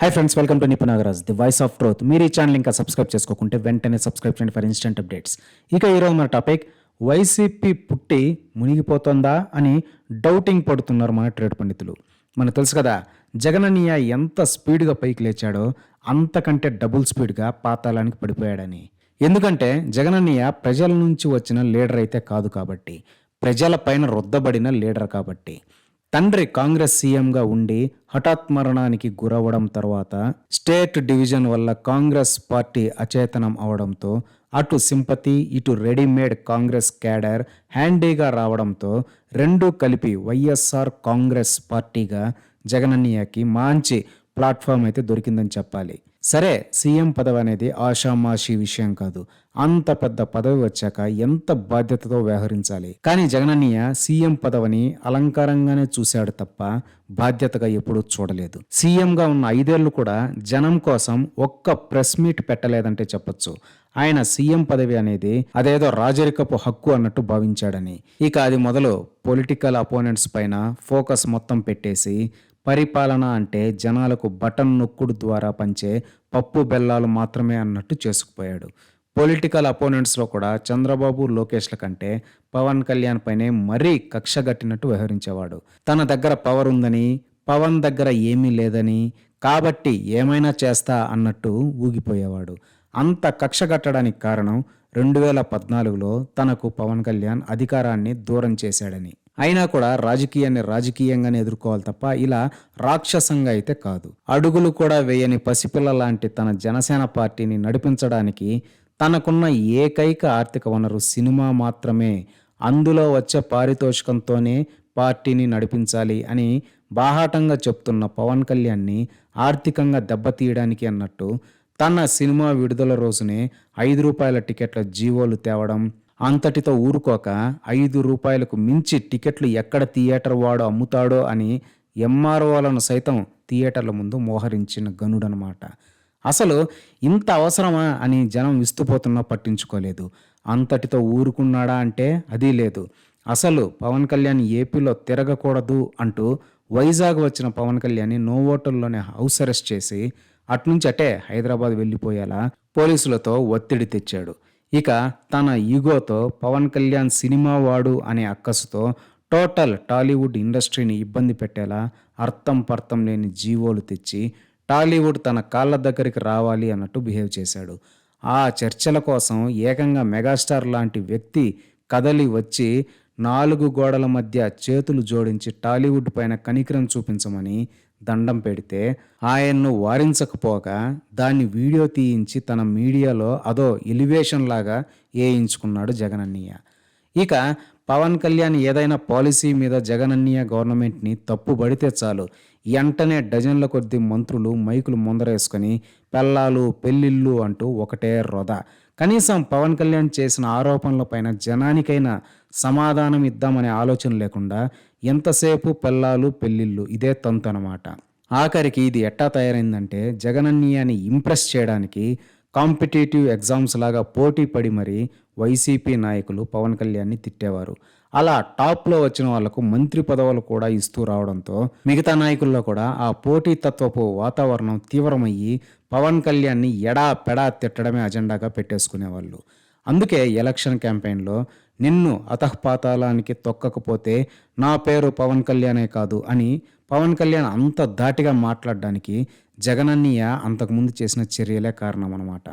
Hi friends welcome to Nipunagaraj the voice of truth మీరు ఈ channel ఇంకా subscribe చేసుకోకుంటే వెంటనే సబ్స్క్రైబ్ చేయండి ఫర్ ఇన్స్టెంట్ అప్డేట్స్ ఇక ఈరోజు మన టాపిక్ వైసీపీ పుట్టి మునిగిపోతుందా అని డౌటింగ్ పడుతున్నారు మన ట్రేడ్ పండితులు. మనకు తెలుసు కదా జగనన్నయ్య ఎంత స్పీడ్గా పైకి లేచాడో అంతకంటే డబుల్ స్పీడ్గా పాతాళానికి పడిపోయాడని. ఎందుకంటే జగనన్నయ్య ప్రజల నుంచి వచ్చిన లీడర్ అయితే కాదు కాబట్టి ప్రజల పైన రుద్దబడిన లీడర్ కాబట్టి. తండ్రి కాంగ్రెస్ సీఎంగా ఉండి హఠాత్ మరణానికి గురవడం తర్వాత స్టేట్ డివిజన్ వల్ల కాంగ్రెస్ పార్టీ అచేతనం అవడంతో అటు సింపతి ఇటు రెడీమేడ్ కాంగ్రెస్ క్యాడర్ హ్యాండీగా రావడంతో రెండూ కలిపి వైఎస్ఆర్ కాంగ్రెస్ పార్టీగా జగనన్నయ్యకి మంచి ప్లాట్ఫామ్ అయితే దొరికిందని చెప్పాలి. సరే సీఎం పదవి అనేది ఆషామాషి విషయం కాదు. అంత పెద్ద పదవి వచ్చాక ఎంత బాధ్యతతో వ్యవహరించాలి? కానీ జగనన్నయ్య సీఎం పదవిని అలంకారంగానే చూశాడు తప్ప బాధ్యతగా ఎప్పుడూ చూడలేదు. సీఎంగా ఉన్న ఐదేళ్ళు కూడా జనం కోసం ఒక్క ప్రెస్ మీట్ పెట్టలేదంటే చెప్పొచ్చు. ఆయన సీఎం పదవి అనేది అదేదో రాజరికపు హక్కు అన్నట్టు భావించాడని. ఇక అది మొదలు పొలిటికల్ అపోనెంట్స్ పైన ఫోకస్ మొత్తం పెట్టేసి పరిపాలన అంటే జనాలకు బటన్ నొక్కుడు ద్వారా పంచే పప్పు బెల్లాలు మాత్రమే అన్నట్టు చేసుకుపోయాడు. పొలిటికల్ అపోనెంట్స్లో కూడా చంద్రబాబు లోకేష్ల కంటే పవన్ కళ్యాణ్ పైనే మరీ కక్షగట్టినట్టు వ్యవహరించేవాడు. తన దగ్గర పవర్ ఉందని పవన్ దగ్గర ఏమీ లేదని కాబట్టి ఏమైనా చేస్తా అన్నట్టు ఊగిపోయేవాడు. అంత కక్ష కట్టడానికి కారణం రెండు వేల పద్నాలుగులో తనకు పవన్ కళ్యాణ్ అధికారాన్ని దూరం చేశాడని. అయినా కూడా రాజకీయాన్ని రాజకీయంగానే ఎదుర్కోవాలి తప్ప ఇలా రాక్షసంగా అయితే కాదు. అడుగులు కూడా వేయని పసిపిల్ల లాంటి తన జనసేన పార్టీని నడిపించడానికి తనకున్న ఏకైక ఆర్థిక వనరు సినిమా మాత్రమే. అందులో వచ్చే పారితోషికంతోనే పార్టీని నడిపించాలి అని బాహాటంగా చెప్తున్న పవన్ కళ్యాణ్ని ఆర్థికంగా దెబ్బతీయడానికి అన్నట్టు తన సినిమా విడుదల రోజునే ఐదు రూపాయల టికెట్ల జీవోలు తేవడం అంతటితో ఊరుకోక ఐదు రూపాయలకు మించి టికెట్లు ఎక్కడ థియేటర్ వాడు అమ్ముతాడో అని ఎంఆర్ఓలను సైతం థియేటర్ల ముందు మోహరించిన గనుడనమాట. అసలు ఇంత అవసరమా అని జనం విస్తుపోతున్నా పట్టించుకోలేదు. అంతటితో ఊరుకున్నాడా అంటే అది లేదు. అసలు పవన్ కళ్యాణ్ ఏపీలో తిరగకూడదు అంటూ వైజాగ్ వచ్చిన పవన్ కళ్యాణ్ నోవోటల్లోనే హౌస్ అరెస్ట్ చేసి అట్నుంచి అటే హైదరాబాద్ వెళ్ళిపోయేలా పోలీసులతో ఒత్తిడి తెచ్చాడు. ఇక తన ఈగోతో పవన్ కళ్యాణ్ సినిమా వాడు అనే అక్కసుతో టోటల్ టాలీవుడ్ ఇండస్ట్రీని ఇబ్బంది పెట్టేలా అర్థం పర్థం లేని జీవోలు తెచ్చి టాలీవుడ్ తన కాళ్ళ దగ్గరికి రావాలి అన్నట్టు బిహేవ్ చేశాడు. ఆ చర్చల కోసం ఏకంగా మెగాస్టార్ లాంటి వ్యక్తి కదలి వచ్చి నాలుగు గోడల మధ్య చేతులు జోడించి టాలీవుడ్ పైన కనికరం చూపించమని దండం పెడితే ఆయన్ను వారించకపోగా దాన్ని వీడియో తీయించి తన మీడియాలో అదో ఎలివేషన్ లాగా వేయించుకున్నాడు జగనన్నయ్య. ఇక పవన్ కళ్యాణ్ ఏదైనా పాలసీ మీద జగనన్నయ్య గవర్నమెంట్ని తప్పుబడితే చాలు. వెంటనే డజన్ల కొద్ది మంత్రులు మైకులు ముందరేసుకొని పెళ్ళాలు పెళ్ళిళ్ళు అంటూ ఒకటే రొద. కనీసం పవన్ కళ్యాణ్ చేసిన ఆరోపణలపైన జనానికైనా సమాధానం ఇద్దామనే ఆలోచన లేకుండా ఎంతసేపు పెళ్ళాలు పెళ్ళిళ్ళు? ఇదే తంతు అనమాట ఆఖరికి ఇది ఎట్టా తయారైందంటే జగనన్నయ్యని ఇంప్రెస్ చేయడానికి కాంపిటేటివ్ ఎగ్జామ్స్ లాగా పోటీ పడి మరీ వైసీపీ నాయకులు పవన్ కళ్యాణ్ని తిట్టేవారు. అలా టాప్లో వచ్చిన వాళ్ళకు మంత్రి పదవులు కూడా ఇస్తూ రావడంతో మిగతా నాయకుల్లో కూడా ఆ పోటీతత్వపు వాతావరణం తీవ్రమయ్యి పవన్ కళ్యాణ్ని ఎడా పెడా తిట్టడమే అజెండాగా పెట్టేసుకునేవాళ్ళు. అందుకే ఎలక్షన్ క్యాంపెయిన్లో నిన్ను అతఃపాతాలానికి తొక్కకపోతే నా పేరు పవన్ కళ్యాణే కాదు అని పవన్ కళ్యాణ్ అంత ధాటిగా మాట్లాడడానికి జగనన్నయ్య అంతకుముందు చేసిన చర్యలే కారణం అన్నమాట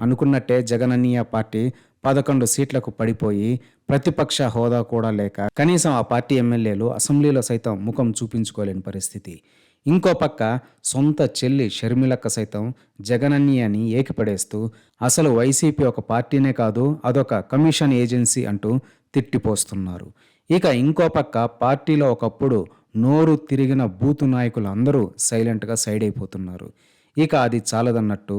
అనుకున్నట్టే జగనన్నయ్య పార్టీ పదకొండు సీట్లకు పడిపోయి ప్రతిపక్ష హోదా కూడా లేక కనీసం ఆ పార్టీ ఎమ్మెల్యేలు అసెంబ్లీలో సైతం ముఖం చూపించుకోలేని పరిస్థితి. ఇంకో పక్క సొంత చెల్లి షర్మిలక్క సైతం జగనన్నయ్యని ఏకిపడేస్తూ అసలు వైసీపీ ఒక పార్టీనే కాదు అదొక కమిషన్ ఏజెన్సీ అంటూ తిట్టిపోస్తున్నారు. ఇక ఇంకో పక్క పార్టీలో ఒకప్పుడు నోరు తిరిగిన బూతు నాయకులు అందరూ సైలెంట్గా సైడ్ అయిపోతున్నారు ఇక అది చాలదన్నట్టు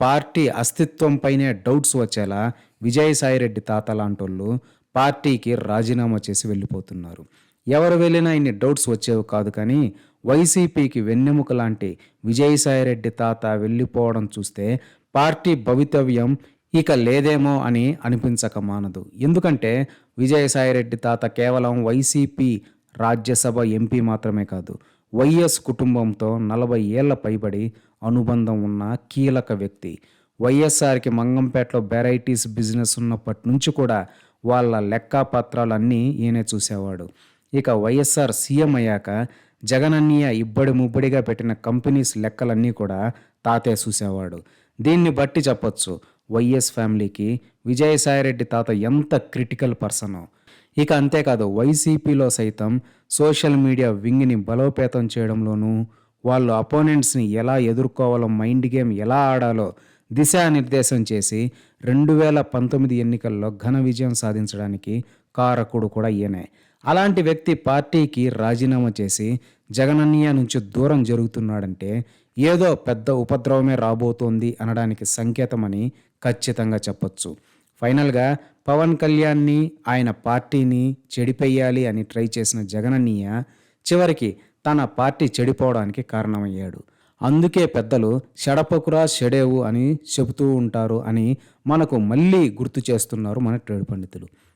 పార్టీ అస్తిత్వంపైనే డౌట్స్ వచ్చేలా విజయసాయిరెడ్డి తాత లాంటోళ్ళు పార్టీకి రాజీనామా చేసి వెళ్ళిపోతున్నారు. ఎవరు వెళ్ళినా ఇన్ని డౌట్స్ వచ్చేవి కాదు కానీ వైసీపీకి వెన్నెముక లాంటి విజయసాయిరెడ్డి తాత వెళ్ళిపోవడం చూస్తే పార్టీ భవితవ్యం ఇక లేదేమో అని అనిపించక మానదు. ఎందుకంటే విజయసాయిరెడ్డి తాత కేవలం వైసీపీ రాజ్యసభ ఎంపీ మాత్రమే కాదు వైఎస్ కుటుంబంతో నలభై ఏళ్ళ పైబడి అనుబంధం ఉన్న కీలక వ్యక్తి. వైఎస్ఆర్కి మంగంపేటలో వెరైటీస్ బిజినెస్ ఉన్నప్పటి నుంచి కూడా వాళ్ళ లెక్కాపత్రాలన్నీ ఈయనే చూసేవాడు. ఇక వైఎస్ఆర్ సీఎం అయ్యాక జగనన్నయ్య ఇబ్బడి ముబ్బడిగా పెట్టిన కంపెనీస్ లెక్కలన్నీ కూడా తాతే చూసేవాడు. దీన్ని బట్టి చెప్పొచ్చు వైఎస్ ఫ్యామిలీకి విజయసాయిరెడ్డి తాత ఎంత క్రిటికల్ పర్సనో. ఇక అంతేకాదు వైసీపీలో సైతం సోషల్ మీడియా వింగ్ని బలోపేతం చేయడంలోనూ వాళ్ళు అపోనెంట్స్ని ఎలా ఎదుర్కోవాలో మైండ్ గేమ్ ఎలా ఆడాలో దిశానిర్దేశం చేసి రెండు వేల పంతొమ్మిది ఎన్నికల్లో ఘన విజయం సాధించడానికి కారకుడు కూడా ఈయనే. అలాంటి వ్యక్తి పార్టీకి రాజీనామా చేసి జగనన్నయ్య నుంచి దూరం జరుగుతున్నాడంటే ఏదో పెద్ద ఉపద్రవమే రాబోతోంది అనడానికి సంకేతమని ఖచ్చితంగా చెప్పొచ్చు. ఫైనల్గా పవన్ కళ్యాణ్ని ఆయన పార్టీని చెడిపెయ్యాలి అని ట్రై చేసిన జగనన్నయ్య చివరికి తన పార్టీ చెడిపోవడానికి కారణమయ్యాడు. అందుకే పెద్దలు షడపకురా షడేవు అని చెబుతూ ఉంటారు అని మనకు మళ్ళీ గుర్తు చేస్తున్నారు మన ట్రేడ్ పండితులు.